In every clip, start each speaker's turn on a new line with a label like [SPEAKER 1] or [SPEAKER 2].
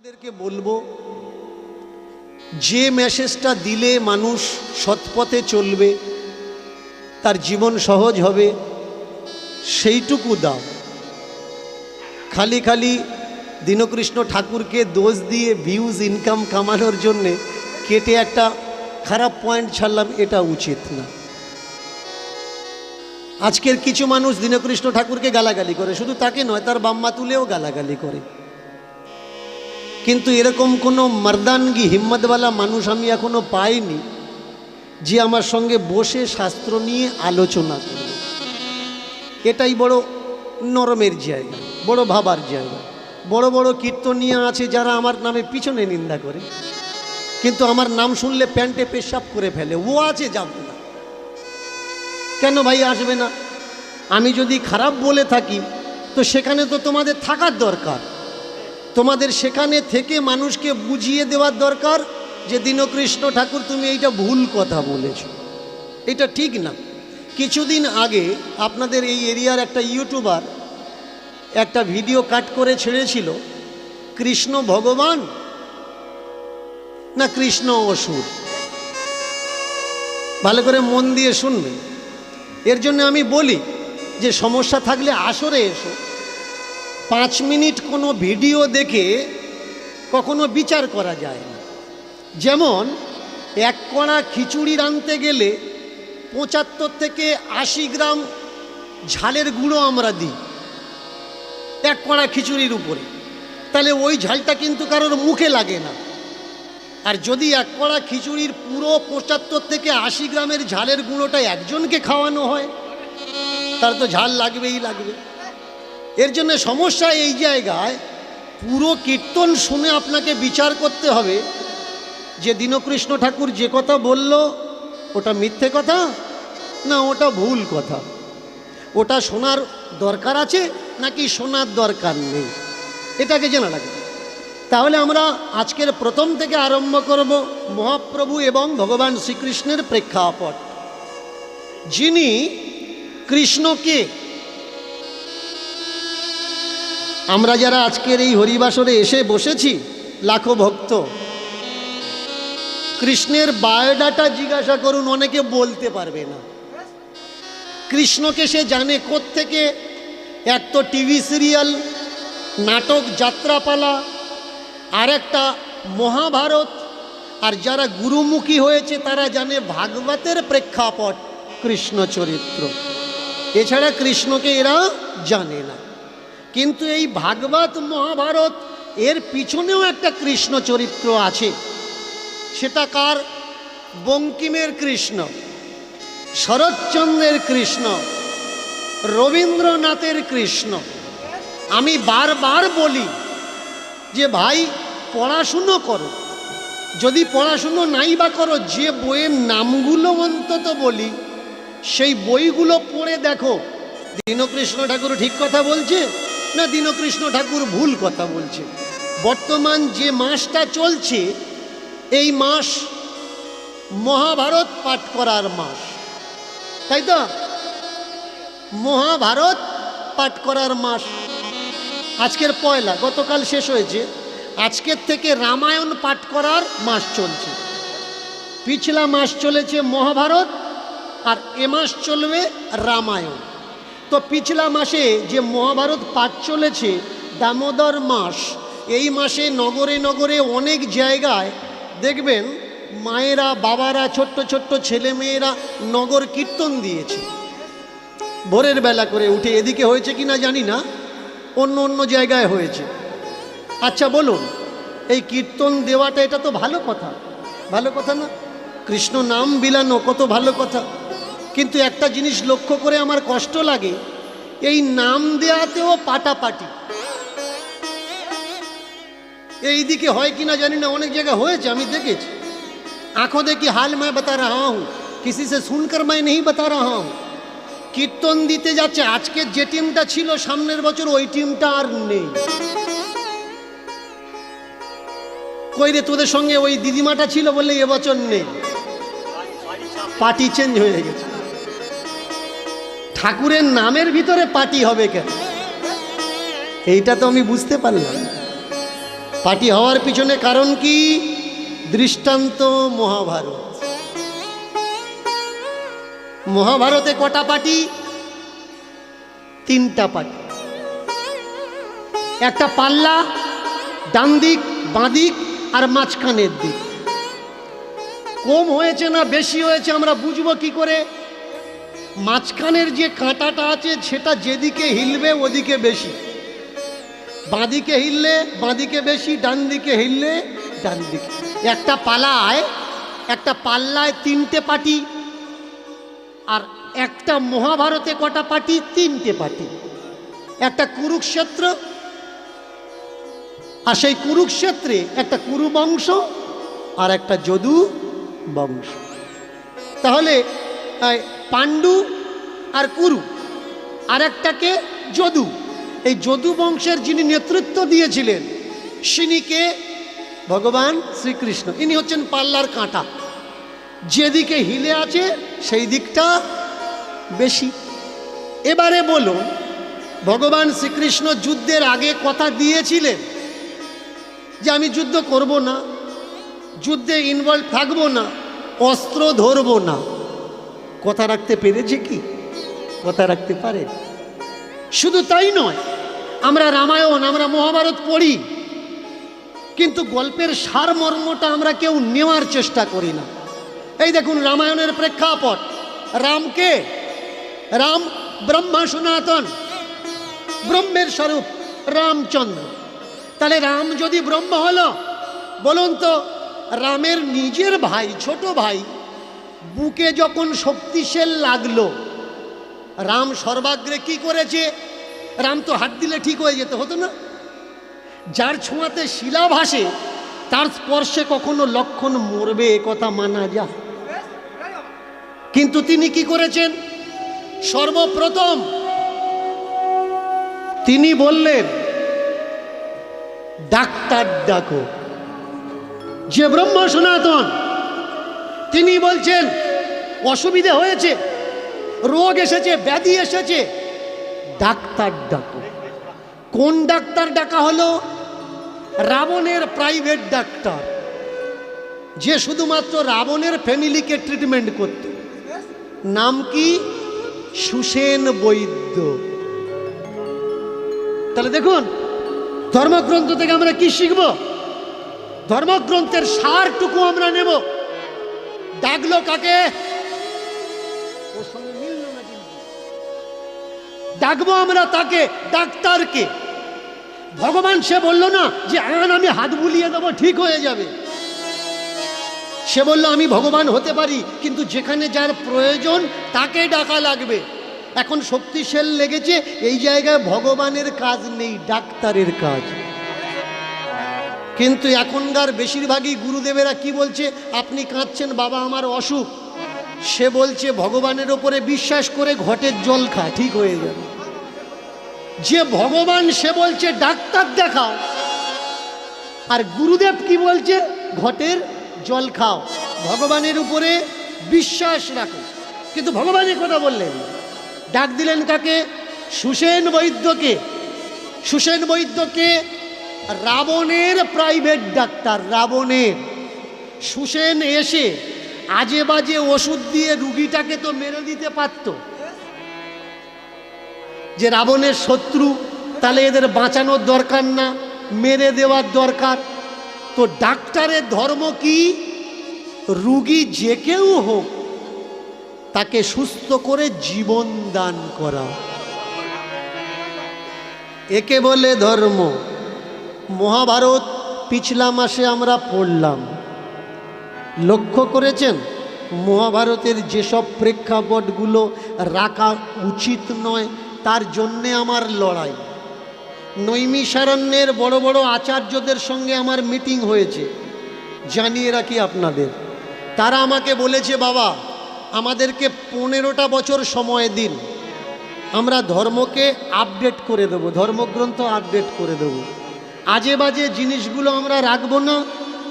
[SPEAKER 1] আপনাদেরকে বলব, যে মেসেজটা দিলে মানুষ সৎপথে চলবে, তার জীবন সহজ হবে, সেইটুকু দাও। খালি খালি দীনকৃষ্ণ ঠাকুরকে দোষ দিয়ে ভিউজ ইনকাম কামানোর জন্যে কেটে একটা খারাপ পয়েন্ট ছাড়লাম, এটা উচিত না। আজকের কিছু মানুষ দীনকৃষ্ণ ঠাকুরকে গালাগালি করে, শুধু তাকে নয়, তার বাম্মা তুলেও গালাগালি করে। কিন্তু এরকম কোনো মর্দানগি হিম্মতওয়ালা মানুষ আমি এখনও পাইনি, যে আমার সঙ্গে বসে শাস্ত্র নিয়ে আলোচনা করবে। এটাই বড় নরমের জায়গা, বড় ভাবার জায়গা। বড় বড় কীর্তনিয়া আছে যারা আমার নামে পিছনে নিন্দা করে, কিন্তু আমার নাম শুনলে প্যান্টে পেশাব করে ফেলে, ও আছে যাবে না। কেন ভাই আসবে না? আমি যদি খারাপ বলে থাকি, তো সেখানে তো তোমাদের থাকার দরকার। তোমাদের সেখানে থেকে মানুষকে বুঝিয়ে দেওয়ার দরকার যে দীনকৃষ্ণ ঠাকুর তুমি এইটা ভুল কথা বলেছ। এটা ঠিক না। কিছুদিন আগে আপনাদের এই এরিয়ার একটা ইউটিউবার একটা ভিডিও কাট করে ছেড়েছিল, কৃষ্ণ ভগবান না কৃষ্ণ অসুর? ভালো করে মন দিয়ে শুনবে। এর জন্য আমি বলি যে সমস্যা থাকলে আসরে এসো। পাঁচ মিনিট কোনো ভিডিও দেখে কখনো বিচার করা যায় না। যেমন, এক কড়া খিচুড়ি রাঁধতে গেলে পঁচাত্তর থেকে আশি গ্রাম ঝালের গুঁড়ো আমরা দিই এক কড়া খিচুড়ির উপরে। তাহলে ওই ঝালটা কিন্তু কারোর মুখে লাগে না। আর যদি এক কড়া খিচুড়ির পুরো পঁচাত্তর থেকে আশি গ্রামের ঝালের গুঁড়োটা একজনকে খাওয়ানো হয় তার তো ঝাল লাগবেই লাগবে। এর জন্য সমস্যা এই জায়গায়, পুরো কীর্তন শুনে আপনাকে বিচার করতে হবে। যে দীনকৃষ্ণ ঠাকুর যে কথা বলল, ওটা মিথ্যে কথা না ওটা ভুল কথা? ওটা শোনার দরকার আছে নাকি শোনার দরকার নেই? এটাকে জানা লাগে তাহলে আমরা আজকের প্রথম থেকে আরম্ভ করব মহাপ্রভু এবং ভগবান শ্রীকৃষ্ণের প্রেক্ষাপট। যিনি কৃষ্ণকে আমরা যারা আজকের এই হরিবাসরে এসে বসেছি, লাখো ভক্ত, কৃষ্ণের বায়োডাটা জিজ্ঞাসা করুন, অনেকে বলতে পারবে না। কৃষ্ণকে সে জানে থেকে এক তো টিভি সিরিয়াল, নাটক যাত্রাপালা আর একটা মহাভারত, আর যারা গুরুমুখী হয়েছে তারা জানে ভাগবতের প্রেক্ষাপট কৃষ্ণ চরিত্র। এছাড়া কৃষ্ণকে এরা জানে না। কিন্তু এই ভাগবত মহাভারত, এর পিছনেও একটা কৃষ্ণ চরিত্র আছে। সেটা কার? বঙ্কিমের কৃষ্ণ, শরৎচন্দ্রের কৃষ্ণ, রবীন্দ্রনাথের কৃষ্ণ। আমি বারবার বলি যে, ভাই, পড়াশুনো করো। যদি পড়াশুনো নাই বা করো, যে বইয়ের নামগুলো অন্তত বলি, সেই বইগুলো পড়ে দেখো। দীনকৃষ্ণ ঠাকুর ঠিক কথা বলছে? না দীনকৃষ্ণ ঠাকুর ভুল কথা বলছে। বর্তমান যে মাসটা চলছে, এই মাস মহাভারত পাঠ করার মাস। তাই তো? মহাভারত পাঠ করার মাস। আজকের পয়লা, গতকাল শেষ হয়েছে। আজকের থেকে রামায়ণ পাঠ করার মাস চলছে। পিছলা মাস চলেছে মহাভারত, আর এ মাস চলবে রামায়ণ। তো পিছলা মাসে যে মহাভারত পাঠ চলেছে, দামোদর মাস, এই মাসে নগরে নগরে অনেক জায়গায় দেখবেন মায়েরা, বাবারা, ছোট্ট ছোট্ট ছেলে মেয়েরা নগর কীর্তন দিয়েছে। ভোরের বেলা করে উঠে এদিকে হয়েছে কি না জানি না, অন্য অন্য জায়গায় হয়েছে। আচ্ছা বলুন, এই কীর্তন দেওয়াটা এটা তো ভালো কথা। ভালো কথা না? কৃষ্ণ নাম বিলানো কত ভালো কথা। কিন্তু একটা জিনিস লক্ষ্য করে আমার কষ্ট লাগে, এই নাম দেয়াতেও পাটাপাটি। এই দিকে হয় কি না জানি না, অনেক জায়গায় হয়েছে, আমি দেখেছি। আঁখো দেখি হাল মায় বাতা রাহা হুঁ, কিসি সে শুনকার মায় নেই বাতা রাহা হুঁ। কীর্তন দিতে যাচ্ছে, আজকে যে টিমটা ছিল, সামনের বছর ওই টিমটা আর নেই। কই রে, তোদের সঙ্গে ওই দিদিমাটা ছিল বলে এবছর নেই। পার্টি চেঞ্জ হয়ে গেছে। ঠাকুরের নামের ভিতরে পার্টি হবে কেন? এইটা তো আমি বুঝতে পারলাম। পার্টি হওয়ার পিছনে কারণ কি? দৃষ্টান্ত মহাভারত। মহাভারতে কটা পার্টি? তিনটা পার্টি। একটা পাল্লা, ডান দিক, বাঁ দিক আর মাঝখানের দিক। কম হয়েছে না বেশি হয়েছে আমরা বুঝব কি করে? মাঝখানের যে কাঁটাটা আছে, সেটা যেদিকে হিলবে ওদিকে বেশি। বাঁদিকে হিললে বাঁদিকে বেশি ডান দিকে হিললে ডান দিকে একটা পালায়, একটা পাল্লায় তিনটে পাটি, আর একটা মহাভারতে কটা পাটি? তিনটে পাটি। একটা কুরুক্ষেত্র, আর সেই কুরুক্ষেত্রে একটা কুরু বংশ আর একটা যদু বংশ তাহলে পাণ্ডু আর কুরু, আর একটাকে যদু। এই যদু বংশের যিনি নেতৃত্ব দিয়েছিলেন, সিনিকে ভগবান শ্রীকৃষ্ণ। ইনি হচ্ছেন পাল্লার কাঁটা। যেদিকে হিলে আছে, সেই দিকটা বেশি। এবারে বলুন, ভগবান শ্রীকৃষ্ণ যুদ্ধের আগে কথা দিয়েছিলেন যে আমি যুদ্ধ করব না, যুদ্ধে ইনভলভ থাকব না, অস্ত্র ধরবো না। কথা রাখতে পেরেছে কি? কথা রাখতে পারে। শুধু তাই নয়, আমরা রামায়ণ, আমরা মহাভারত পড়ি, কিন্তু গল্পের সারমর্মটা আমরা কেউ নেওয়ার চেষ্টা করি না। এই দেখুন রামায়ণের প্রেক্ষাপট। রামকে রাম ব্রহ্মা সনাতন। ব্রহ্মের স্বরূপ রামচন্দ্র। তাহলে রাম যদি ব্রহ্ম হলো, বলুন তো, রামের নিজের ভাই, ছোট ভাই বুকে যখন শক্তিশাল লাগল, রাম সর্বাগ্রে কি করেছে? রাম তো হাত দিলে ঠিক হয়ে যেতে, হতো না? যার ছোঁয়াতে শিলা ভাসে, তার স্পর্শে কখনো লক্ষণ মরবে কথা মানা যায়। কিন্তু তিনি কি করেছেন? সর্বপ্রথম তিনি বললেন, ডাক্তার ডাকো। যে ব্রহ্ম সনাতন তিনি বলছেন, অসুবিধে হয়েছে। রোগ এসেছে, ব্যাধি এসেছে। ডাক্তার ডাকো। কোন ডাক্তার ডাকা হলো? রাবণের প্রাইভেট ডাক্তার। যে শুধুমাত্র রাবণের ফ্যামিলিকে ট্রিটমেন্ট করত। নাম কি? সুসেন বৈদ্য। তাহলে দেখুন, ধর্মগ্রন্থ থেকে আমরা কি শিখব? ধর্মগ্রন্থের সারটুকু আমরা নেব। ডাকলো কাকে? ওর সঙ্গে মিলল না কিন্তু। ডাকবো আমরা তাকে ডাক্তারকে। ভগবান সে বলল না যে আন আমি হাত বুলিয়ে দেবো ঠিক হয়ে যাবে। সে বলল আমি ভগবান হতে পারি কিন্তু যেখানে যার প্রয়োজন তাকে ডাকা লাগবে। এখন শক্তিশাল লেগেছে এই জায়গায় ভগবানের কাজ নেই ডাক্তারের কাজ। কিন্তু এখনকার বেশিরভাগই গুরুদেবেরা কি বলছে? আপনি কাঁদছেন, বাবা আমার অসুখ। সে বলছে, ভগবানের ওপরে বিশ্বাস করে ঘটের জল খা, ঠিক হয়ে যাবে যে ভগবান, সে বলছে, ডাক্তার দেখাও। আর গুরুদেব কি বলছে? ঘটের জল খাও। ভগবানের উপরে বিশ্বাস রাখো। কিন্তু ভগবানের কথা বললেন। ডাক দিলেন কাকে? সুসেন বৈদ্যকে। সুসেন বৈদ্যকে রাবণের প্রাইভেট ডাক্তার, রাবণের। সুসেন এসে আজে বাজে ওষুধ দিয়ে রুগীটাকে তো মেরে দিতে পারত। যে রাবণের শত্রু, তাহলে এদের বাঁচানোর দরকার না, মেরে দেওয়ার দরকার। তো ডাক্তারের ধর্ম কি? রুগী যে কেউ হোক, তাকে সুস্থ করে জীবন দান করা। একে বলে ধর্ম। মহাভারত, পিছলা মাসে আমরা পড়লাম। লক্ষ্য করেছেন? মহাভারতের যেসব প্রেক্ষাপটগুলো রাখা উচিত নয়, তার জন্যে আমার লড়াই। নৈমিষারণ্যের বড় বড় আচার্যদের সঙ্গে আমার মিটিং হয়েছে। জানিয়ে রাখি আপনাদের। তারা আমাকে বলেছে, বাবা, আমাদেরকে পনেরোটা বছর সময় দিন। আমরা ধর্মকে আপডেট করে দেব, ধর্মগ্রন্থ আপডেট করে দেব। আজে বাজে জিনিসগুলো আমরা রাখব না,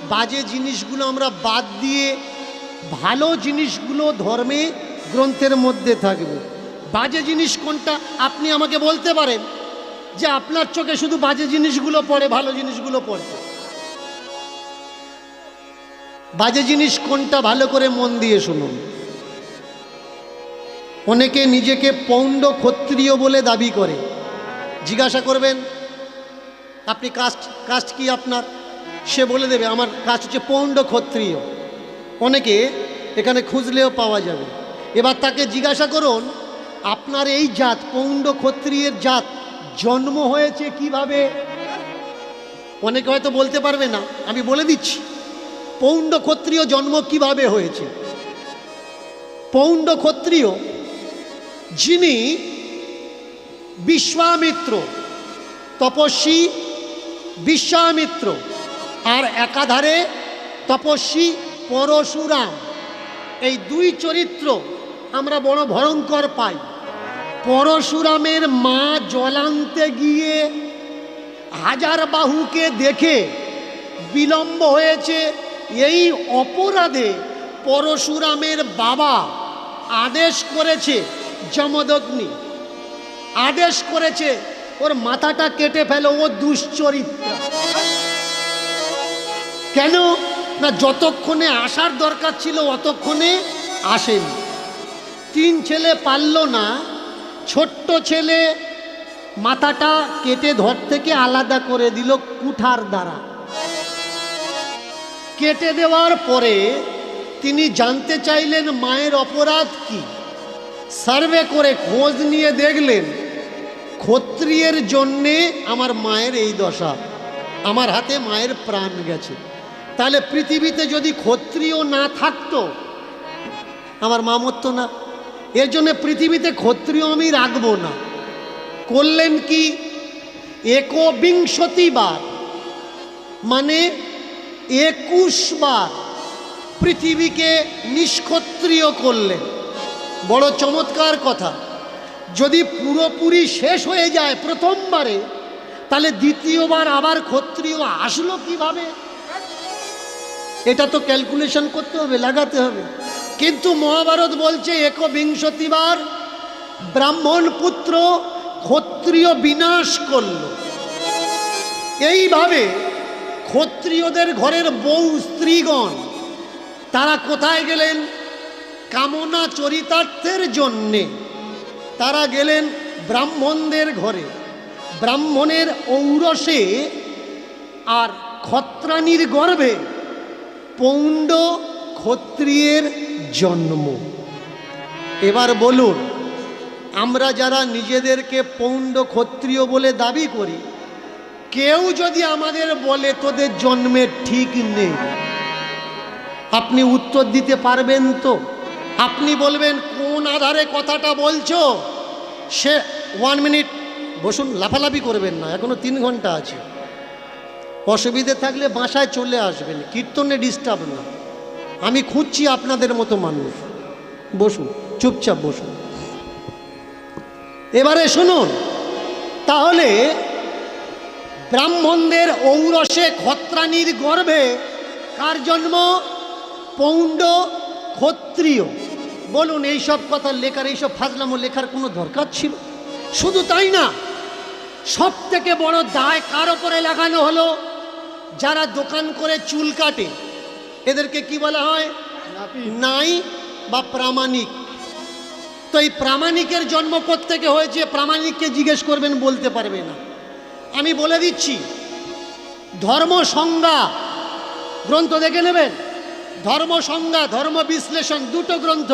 [SPEAKER 1] বাজে জিনিসগুলো আমরা বাদ দিয়ে ভালো জিনিসগুলো ধর্মে, গ্রন্থের মধ্যে থাকবে। বাজে জিনিস কোনটা? আপনি আমাকে বলতে পারেন যে আপনার চোখে শুধু বাজে জিনিসগুলো পড়ে, ভালো জিনিসগুলো পড়ে বাজে জিনিস কোনটা ভালো করে মন দিয়ে শুনুন। অনেকে নিজেকে পৌণ্ড ক্ষত্রিয় বলে দাবি করে। জিজ্ঞাসা করবেন আপনি কাস্ট কাস্ট কি আপনার? সে বলে দেবে, আমার কাস্ট হচ্ছে পৌণ্ড ক্ষত্রিয়। অনেকে এখানে খুঁজলেও পাওয়া যাবে। এবার তাকে জিজ্ঞাসা করুন, আপনার এই জাত, পৌণ্ড ক্ষত্রিয়ের জাত, জন্ম হয়েছে কীভাবে? অনেকে হয়তো বলতে পারবে না, আমি বলে দিচ্ছি। পৌণ্ড ক্ষত্রিয় জন্ম কীভাবে হয়েছে? পৌণ্ড ক্ষত্রিয়, যিনি বিশ্বামিত্র, তপস্বী বিশ্বামিত্র। আর একাধারে তপস্বী পরশুরাম। এই দুই চরিত্র আমরা বড় ভয়ঙ্কর পাই। পরশুরামের মা জলান্তে গিয়ে হাজার বাহুকে দেখে বিলম্ব হয়েছে এই অপরাধে পরশুরামের বাবা আদেশ করেছে যমদগ্নি। আদেশ করেছে ওর মাথাটা কেটে ফেলো, ও দুশ্চরিত্র। কেন? না, যতক্ষণে আসার দরকার ছিল, অতক্ষণে আসেনি। তিন ছেলে পারল না, ছোট্ট ছেলে মাথাটা কেটে ধর থেকে আলাদা করে দিল কুঠার দ্বারা। কেটে দেওয়ার পরে তিনি জানতে চাইলেন মায়ের অপরাধ কি। সার্ভে করে খোঁজ নিয়ে দেখলেন ক্ষত্রিয়ের জন্যে আমার মায়ের এই দশা। আমার হাতে মায়ের প্রাণ গেছে। তাহলে পৃথিবীতে যদি ক্ষত্রিয় না থাকতো, আমার মা মরতো না। এর জন্য পৃথিবীতে ক্ষত্রিয় আমি রাখব না। করলেন কি? একবিংশতিবার মানে একুশ বার পৃথিবীকে নিষ্ক্ষত্রিয় করলেন। বড় চমৎকার কথা। যদি পুরোপুরি শেষ হয়ে যায় প্রথমবারে, তাহলে দ্বিতীয়বার আবার ক্ষত্রিয় আসলো কীভাবে? এটা তো ক্যালকুলেশন করতে হবে, লাগাতে হবে। কিন্তু মহাভারত বলছে একবিংশতিবার ব্রাহ্মণ পুত্র ক্ষত্রিয় বিনাশ করল। এইভাবে ক্ষত্রিয়দের ঘরের বউ, স্ত্রীগণ, তারা কোথায় গেলেন? কামনা চরিতার্থের জন্যে। তারা গেলেন ব্রাহ্মণদের ঘরে। ব্রাহ্মণের ঔরসে আর ক্ষত্রাণীর গর্ভে পৌণ্ড ক্ষত্রিয়ের জন্ম। এবার বলুন, আমরা যারা নিজেদেরকে পৌণ্ড ক্ষত্রিয় বলে দাবি করি, কেউ যদি আমাদের বলে তোদের জন্মের ঠিক নেই, আপনি উত্তর দিতে পারবেন তো? আপনি বলবেন, কোন আধারে কথাটা বলছো? সে ওয়ান মিনিট বসুন, লাফালাফি করবেন না, এখনও তিন ঘণ্টা আছে। অসুবিধে থাকলে বাসায় চলে আসবেন, কীর্তনে ডিস্টার্ব না। আমি খুঁজছি আপনাদের মতো মানুষ। বসুন, চুপচাপ বসুন। এবারে শুনুন, তাহলে ব্রাহ্মণদের ঔরসে ক্ষত্রাণীর গর্ভে কার জন্ম? পৌণ্ড, ক্ষত্রিয়। বলুন এইসব কথা লেখার এইসব ফাজলামো লেখার কোনো দরকার ছিল? শুধু তাই না সব থেকে বড় দায় কার ওপরে লাগানো হলো? যারা দোকান করে চুল কাটে এদেরকে কি বলা হয়? নাই বা প্রামাণিক। তো এই প্রামাণিকের জন্ম থেকে হয়েছে? প্রামাণিককে জিজ্ঞেস করবেন বলতে পারবে না। আমি বলে দিচ্ছি ধর্ম সংজ্ঞা গ্রন্থ দেখে নেবেন? ধর্ম সংজ্ঞা, ধর্ম বিশ্লেষণ, দুটো গ্রন্থ।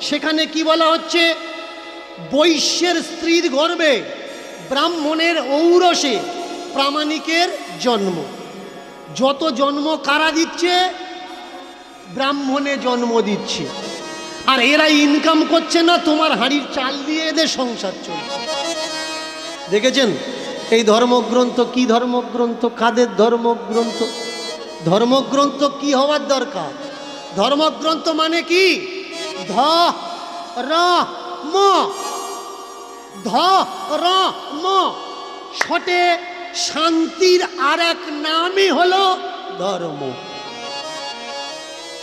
[SPEAKER 1] সেখানে কি বলা হচ্ছে? বৈশ্যের স্ত্রীর গর্ভে ব্রাহ্মণের ঔরসে প্রামাণিকের জন্ম। যত জন্ম কারা দিচ্ছে? ব্রাহ্মণে জন্ম দিচ্ছে। আর এরা ইনকাম করছে না, তোমার হাঁড়ির চাল দিয়ে এদের সংসার চলছে। দেখেছেন? এই ধর্মগ্রন্থ কি ধর্মগ্রন্থ? কাদের ধর্মগ্রন্থ? ধর্মগ্রন্থ কি হওয়ার দরকার? ধর্মগ্রন্থ মানে কি? ধ র ম ধ র ম ছটে শান্তির আর এক নামই হলো ধর্ম।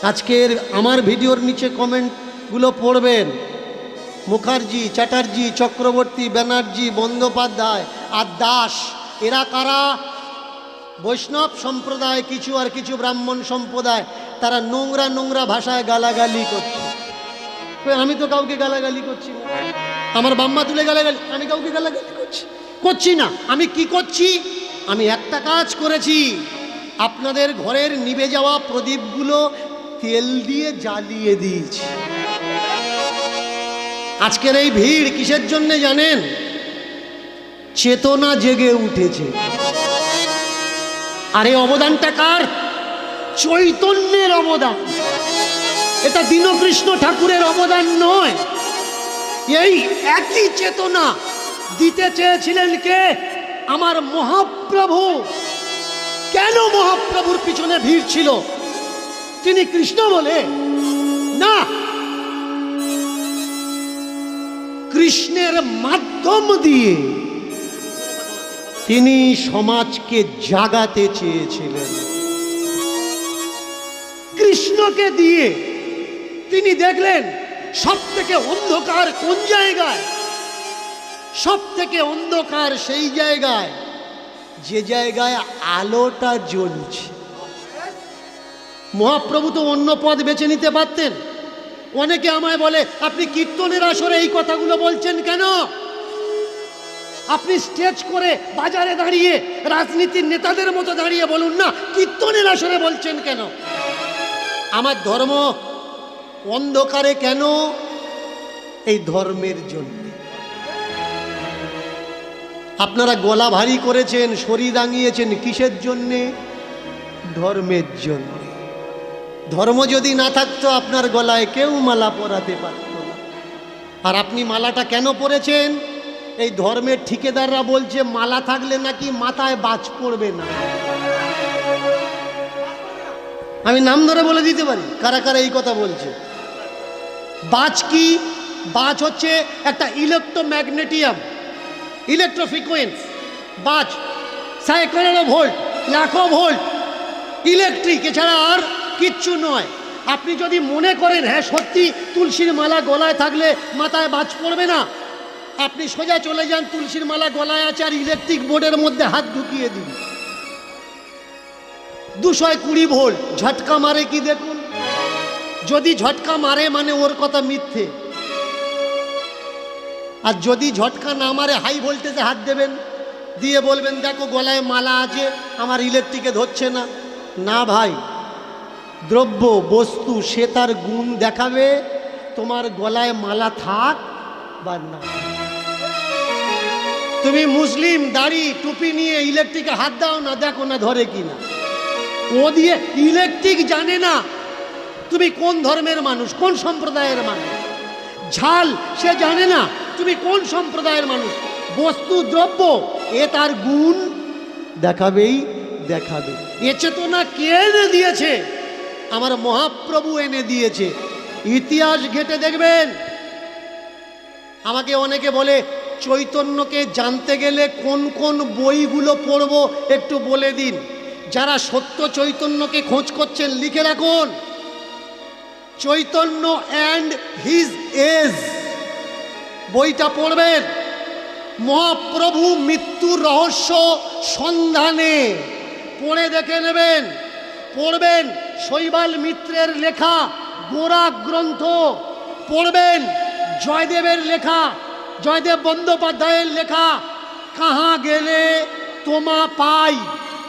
[SPEAKER 1] আজকের আমার ভিডিওর নিচে কমেন্টগুলো পড়বেন। মুখার্জি, চ্যাটার্জি, চক্রবর্তী, ব্যানার্জি, বন্দ্যোপাধ্যায় আর দাস, এরা কারা? বৈষ্ণব সম্প্রদায়, কিছু আর কিছু ব্রাহ্মণ সম্প্রদায়, তারা নোংরা নোংরা ভাষায় গালাগালি করছে। আমি তো কাউকে গালাগালি করছি না। আমার বাম্মা তুলে গালাগালি, আমি কাউকে গালাগালি করছি? করছি না। আমি কি করছি? আমি একটা কাজ করেছি। আপনাদের ঘরের নিভে যাওয়া প্রদীপগুলো তেল দিয়ে জ্বালিয়ে দিয়েছি। আজকের এই ভিড় কিসের জন্য জানেন? চেতনা জেগে উঠেছে। আর এই অবদানটা কার? চৈতন্যের অবদান। এটা দীনকৃষ্ণ ঠাকুরের অবদান নয়। এই একই চেতনা দিতে চেয়েছিলেন কে? আমার মহাপ্রভু। কেন মহাপ্রভুর পিছনে ভিড় ছিল? তিনি কৃষ্ণ বলে? না। কৃষ্ণের মাধ্যম দিয়ে তিনি সমাজকে জাগাতে চেয়েছিলেন। কৃষ্ণকে দিয়ে তিনি দেখলেন সব থেকে অন্ধকার কোন জায়গায়? সব থেকে অন্ধকার সেই জায়গায়, যে জায়গায় আলোটা জ্বলছে। মহাপ্রভু তো অন্য পদ বেছে নিতে পারতেন। অনেকে আমায় বলে, আপনি কীর্তনের আসরে এই কথাগুলো বলছেন কেন? আপনি স্টেজ করে বাজারে দাঁড়িয়ে রাজনীতির নেতাদের মতো দাঁড়িয়ে বলুন না, কীর্তনের আসরে বলছেন কেন? আমার ধর্ম অন্ধকারে কেন? এই ধর্মের জন্য। আপনারা গলা ভারী করেছেন, শরীর দাঙিয়েছেন কিসের জন্যে? ধর্মের জন্য। ধর্ম যদি না থাকতো আপনার গলায় কেউ মালা পরাতে পারত না। আর আপনি মালাটা কেন পরেছেন? এই ধর্মের ঠিকাদাররা বলছে, মালা থাকলে নাকি মাথায় বাজ পড়বে না। আমি নাম ধরে বলে দিতে পারি, কারা কারা এই কথা বলছে। বাজ কি? বাজ হচ্ছে একটা ইলেকট্রোম্যাগনেটিয়াম, ইলেকট্রোফ্রিকোয়েন্স। বাজ সাইকেলেরও ভোল্ট, লাখো ভোল্ট, ইলেকট্রিক, এছাড়া আর কিচ্ছু নয়। আপনি যদি মনে করেন হ্যাঁ সত্যি তুলসীর মালা গলায় থাকলে মাথায় বাজ পড়বে না আপনি সোজা চলে যান, তুলসীর মালা গলায় আছে আর ইলেকট্রিক বোর্ডের মধ্যে হাত ঢুকিয়ে দিন। দুশোয় কুড়ি ভোল্ট, ঝটকা মারে কি দেখুন? যদি ঝটকা মারে মানে ওর কথা মিথ্যে। আর যদি ঝটকা না মারে হাই ভোল্টেজে হাত দেবেন। দিয়ে বলবেন, দেখো গলায় মালা আছে, আমার ইলেকট্রিকে ধরছে না। না ভাই, দ্রব্য, বস্তু, সে তার গুণ দেখাবে। তোমার গলায় মালা থাক বা না। তুমি মুসলিম, দাড়ি, টুপি নিয়ে ইলেকট্রিকে হাত দাও না, দেখো না ধরে কি না। ও দিয়ে ইলেকট্রিক জানে না তুমি কোন ধর্মের মানুষ, কোন সম্প্রদায়ের মানুষ। ঝাল, সে জানে না তুমি কোন সম্প্রদায়ের মানুষ। বস্তু, দ্রব্য, এ তার গুণ দেখাবেই দেখাবে। এ চেতনা কে এনে দিয়েছে? আমার মহাপ্রভু এনে দিয়েছে। ইতিহাস ঘেটে দেখবেন আমাকে অনেকে বলে, চৈতন্যকে জানতে গেলে কোন কোন বইগুলো পড়ব একটু বলে দিন। যারা সত্য চৈতন্যকে খোঁজ করছেন, লিখে রাখুন। চৈতন্য অ্যান্ড হিজ এজ বইটা পড়বেন। মহাপ্রভু মৃত্যুর রহস্য সন্ধানে। পড়ে দেখে নেবেন। পড়বেন শৈবাল মিত্রের লেখা গোরা গ্রন্থ। পড়বেন জয়দেবের লেখা, জয়দেব বন্দ্যোপাধ্যায়ের লেখা, কাহা গেলে তোমা পাই?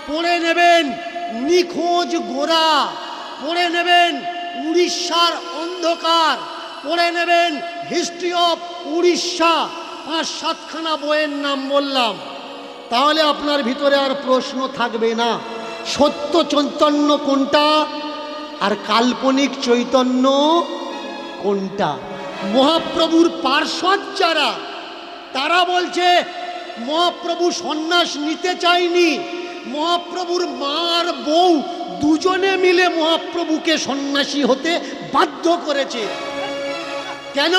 [SPEAKER 1] পড়ে নেবেন নিখোঁজ গোরা পড়ে নেবেন উড়িষ্যার অন্ধকার, পড়ে নেবেন হিস্ট্রি অফ উড়িষ্যা। পাঁচ সাতখানা বইয়ের নাম বললাম। তাহলে আপনার ভিতরে আর প্রশ্ন থাকবে না। সত্য চৈতন্য কোনটা? আর কাল্পনিক চৈতন্য কোনটা? মহাপ্রভুর পার্শ্বদ যারা, তারা বলছে, মহাপ্রভু সন্ন্যাস নিতে চায়নি মহাপ্রভুর মা মার বউ দুজনে মিলে মহাপ্রভুকে সন্ন্যাসী হতে বাধ্য করেছে। কেন?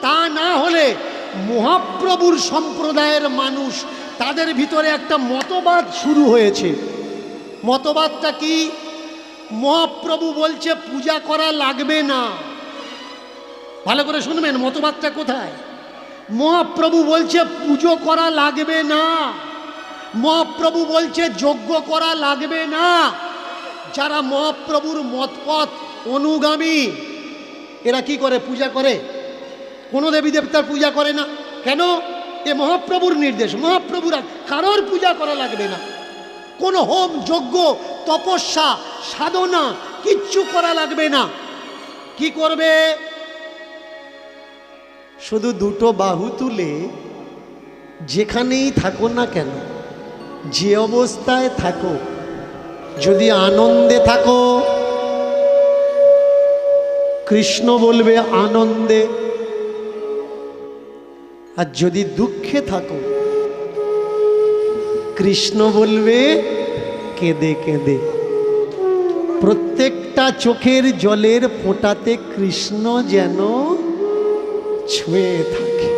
[SPEAKER 1] তা না হলে মহাপ্রভুর সম্প্রদায়ের মানুষ, তাদের ভিতরে একটা মতবাদ শুরু হয়েছে। মতবাদটা কি? মহাপ্রভু বলছে, পূজা করা লাগবে না। ভালো করে শুনবেন, মতবাদটা কোথায়? মহাপ্রভু বলছে, পুজো করা লাগবে না। মহাপ্রভু বলছে, যজ্ঞ করা লাগবে না। যারা মহাপ্রভুর মতপথ অনুগামী, এরা কি করে? পূজা করে। কোনো দেবী দেবতার পূজা করে না। কেন? এ মহাপ্রভুর নির্দেশ। মহাপ্রভুর কারোর পূজা করা লাগবে না। কোনো হোম, যজ্ঞ, তপস্যা, সাধনা কিচ্ছু করা লাগবে না। কি করবে? শুধু দুটো বাহু তুলে যেখানেই থাকো না কেন, যে অবস্থায় থাকো, যদি আনন্দে থাকো, কৃষ্ণ বলবে আনন্দে। আর যদি দুঃখে থাকো, কৃষ্ণ বলবে কেঁদে কেঁদে। প্রত্যেকটা চোখের জলের ফোঁটাতে কৃষ্ণ যেন ছুঁয়ে থাকে।